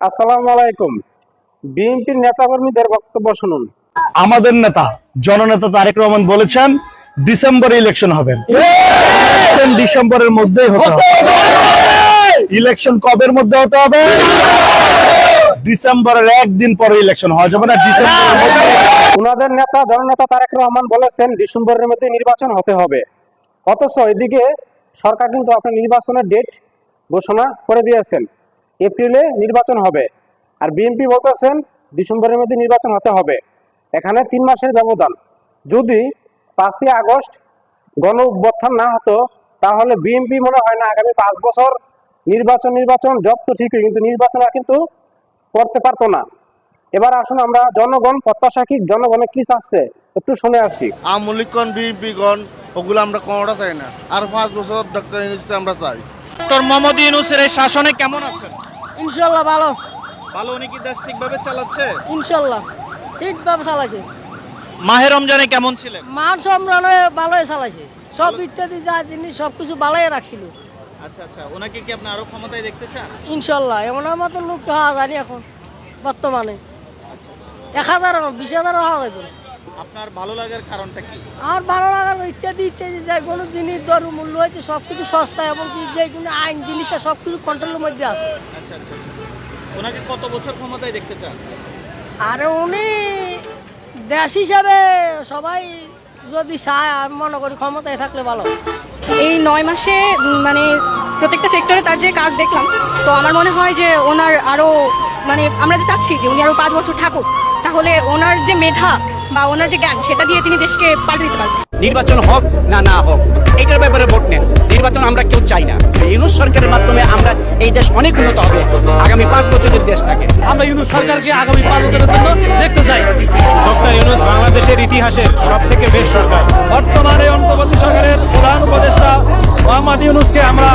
আসসালামু আলাইকুম। বিএনপির নেতাকর্মীদের বক্তব্য শুনুন। আমাদের নেতা জননেতা তারেক রহমান বলেছেন ডিসেম্বরে ইলেকশন হবে। ডিসেম্বরের মধ্যেই হতে হবে। ইলেকশন কবের মধ্যে হতে হবে? ডিসেম্বরের একদিন পরে ইলেকশন হওয়া যাবে না ডিসেম্বরের মধ্যে। ওনাদের নেতা জননেতা তারেক রহমান বলেছেন ডিসেম্বরের মধ্যে নির্বাচন হতে হবে। অথচ এদিকে সরকার কিন্তু আপনার নির্বাচনের ডেট ঘোষণা করে দিয়েছেন। এপ্রিলে নির্বাচন হবে। আর বিএনপি বলতেছেন ডিসেম্বরের মধ্যে নির্বাচন হতে হবে। এখানে তিন মাসের ব্যবধান। যদি পাঁচই আগস্ট গণ অভ্যুত্থান না হতো তাহলে বিএনপি মনে হয় না আগামী পাঁচ বছর নির্বাচন নির্বাচন জব তো ঠিকই কিন্তু নির্বাচন আর কিন্তু করতে পারতো না। এবার আসুন আমরা জনগণ প্রত্যাশা কি? জনগণে কি চাচ্ছে? একটু শুনে আসি। আমলিকন বিএনপিগণ ওগুলো আমরা কোনোটা চাই না। আর পাঁচ বছর ডক্টর ইউনিসকে আমরা চাই। ডক্টর মোহাম্মদ ইউনুসের এই শাসনে কেমন আছেন? ইনশাল্লাহ ভালো। ভালো উনি কি দেশ ঠিকভাবে চালাচ্ছে? ইনশাল্লাহ। ঠিকভাবে চালাইছে। মাহে রমজানে কেমন ছিলেন? মান সম্রানে ভালোই চালাইছে। সব ইত্যাদি যা জিনিস সব কিছু ভালোই রাখছিল। আচ্ছা আচ্ছা। ওনাকে কি আপনি আরও ক্ষমতায় দেখতে চান? ইনশাল্লাহ। এমন মতো লোক হওয়া জানি এখন বর্তমানে। এক হাজার বিশ হাজারও হওয়া যেত আপনার ভালো লাগার কারণটা কি? আর ভালো লাগার ইত্যাদি ইত্যাদি যে কোনো জিনিস দর মূল্য হয়েছে সব কিছু সস্তা এবং কি যে কোনো আইন জিনিসের সব কিছু কন্ট্রোলের মধ্যে আছে। আচ্ছা আচ্ছা আচ্ছা। ওনাকে কত বছর ক্ষমতায় দেখতে চান? আর উনি দেশ হিসাবে সবাই যদি চায় আমি মনে করি ক্ষমতায় থাকলে ভালো এই নয় মাসে মানে প্রত্যেকটা সেক্টরে তার যে কাজ দেখলাম তো আমার মনে হয় যে ওনার আরও মানে আমরা যে চাচ্ছি যে উনি আরও পাঁচ বছর থাকুক তাহলে ওনার যে মেধা বা ওনার যে জ্ঞান সেটা দিয়ে তিনি দেশকে পাল্টে দিতে পারবেন। নির্বাচন হোক না না হোক এইটার ব্যাপারে ভোট নেন। নির্বাচন আমরা কেউ চাই না। ইউনুস সরকারের মাধ্যমে আমরা এই দেশ অনেক উন্নত হবে। আগামী পাঁচ বছরের দেশ থাকে আমরা ইউনুস সরকারকে আগামী পাঁচ বছরের জন্য দেখতে চাই। ডক্টর ইউনুস বাংলাদেশের ইতিহাসের সব থেকে বেশ সরকার। বর্তমানে অন্তর্বর্তী সরকারের প্রধান উপদেষ্টা মোহাম্মদ ইউনুসকে আমরা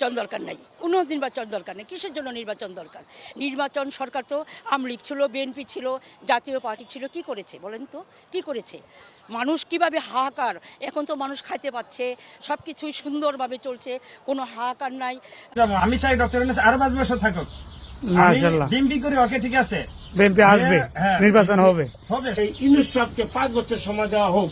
নির্বাচন দরকার নাই। কোনো নির্বাচন দরকার নেই। কিসের জন্য নির্বাচন দরকার? নির্বাচন সরকার তো আমলিগ ছিল বিএনপি ছিল জাতীয় পার্টি ছিল কি করেছে বলেন তো? কি করেছে? মানুষ কীভাবে হাহাকার? এখন তো মানুষ খাইতে পাচ্ছে সব কিছুই সুন্দরভাবে চলছে কোনো হাহাকার নাই। আমি চাই ডক্টর আরও পাঁচ বছর থাকুক। বিএমপি করি ওকে ঠিক আছে? বিএনপি আসবে হ্যাঁ, নির্বাচন হবে। হবে। ইউনুস সাহেবকে পাঁচ বছর সময় দেওয়া হোক।